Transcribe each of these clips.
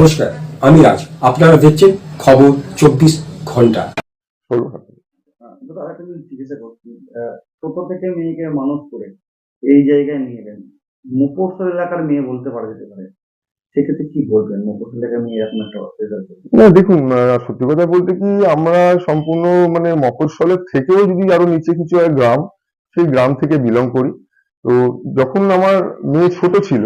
নমস্কার আমি রাজ আপনারা দেখছেন খবর চব্বিশ ঘণ্টা। করছি। ছোট থেকে মেয়েকে মানুষ করে এই জায়গায় নিয়ে এলেন মুফস্বল এলাকার মেয়ে বলতে পারা যেতে পারে। সেক্ষেত্রে কি বলবেন? মুফস্বল এলাকার মেয়ে এরকম একটা রেজাল্ট না দেখুন আহ, সত্যি কথা বলতে কি আমরা সম্পূর্ণ মানে মফস্বলের থেকেও যদি আরও নিচে কিছু হয় গ্রাম সেই গ্রাম থেকে বিলং করি। তো যখন আমার মেয়ে ছোট ছিল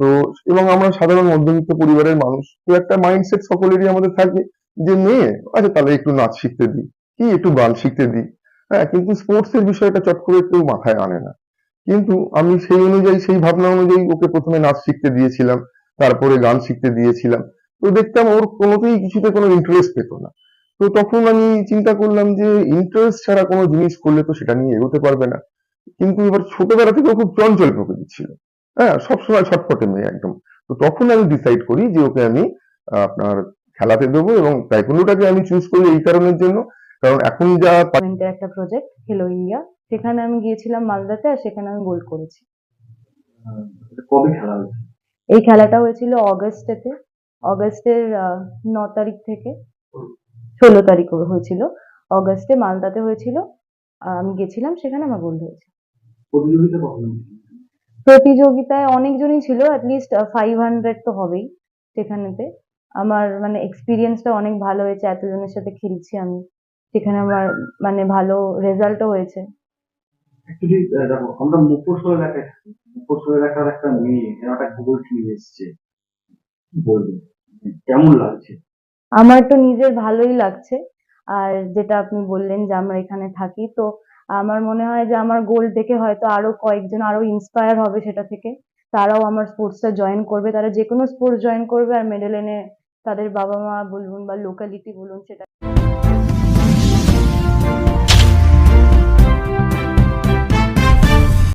তো, এবং আমরা সাধারণ মধ্যবিত্ত পরিবারের মানুষ। তো একটা মাইন্ডসেট সকলেরই আমাদের থাকে যে মেয়ে আচ্ছা তাহলে একটু নাচ শিখতে দিই কি একটু গান শিখতে দিই হ্যাঁ কিন্তু স্পোর্টস এর বিষয়টা চট করে কেউ মাথায় আনে না। কিন্তু আমি সেই অনুযায়ী, সেই ভাবনা অনুযায়ী ওকে প্রথমে নাচ শিখতে দিয়েছিলাম, তারপরে গান শিখতে দিয়েছিলাম। তো দেখতাম ওর কোনোতেই কিছুতে কোনো ইন্টারেস্ট পেত না। তো তখন আমি চিন্তা করলাম যে ইন্টারেস্ট ছাড়া কোনো জিনিস করলে তো সেটা নিয়ে এগোতে পারবে না। কিন্তু এবার ছোটবেলা থেকে খুব চঞ্চল প্রকৃতির ছিল। হ্যাঁ সবসময় ছটপটে মেয়ে একদম। তো তখন আমি ডিসাইড করি যে ওকে আমি আপনার খেলাতে দেবো এবং টাইকুন্ডোটাকে আমি চুজ করি এই কারণের জন্য। কারণ এখন যা একটা প্রজেক্ট খেলো ইন্ডিয়া সেখানে আমি গিয়েছিলাম মালদাতে আর সেখানে আমি গোল্ড করেছি। কবে খেলা হয়েছে? এই খেলাটা হয়েছিল অগস্টেতে অগস্টের আহ, ন তারিখ থেকে। ষোলো তারিখ হয়েছিল। অগস্টে মালদাতে হয়েছিল। আমি গেছিলাম সেখানে আমার গোল্ড হয়েছে। প্রতিযোগিতা? প্রতিযোগিতায় অনেকজনই ছিল অ্যাটলিস্ট ফাইভ হান্ড্রেড তো হবেই সেখানেতে। আমার মানে এক্সপিরিয়েন্সটা অনেক ভালো হয়েছে এতজনের সাথে খেলছি আমি সেখানে আমার মানে ভালো রেজাল্টও হয়েছে। অ্যাকচুয়ালি দেখো আমরা এলাকায় এলাকার একটা মেয়ে একটা নিয়ে এসছে। মানে কেমন লাগছে? আমার তো নিজের ভালোই লাগছে আর যেটা আপনি বললেন যে আমরা এখানে থাকি তো আমার মনে হয় যে আমার গোল দেখে হয়তো আরও কয়েকজন আরও ইন্সপায়ার হবে সেটা থেকে। তারাও আমার স্পোর্টসটা জয়েন করবে। তারা যে কোনো স্পোর্টস জয়েন করবে আর মেডেল এনে তাদের বাবা মা বলুন বা লোকালিটি বলুন সেটা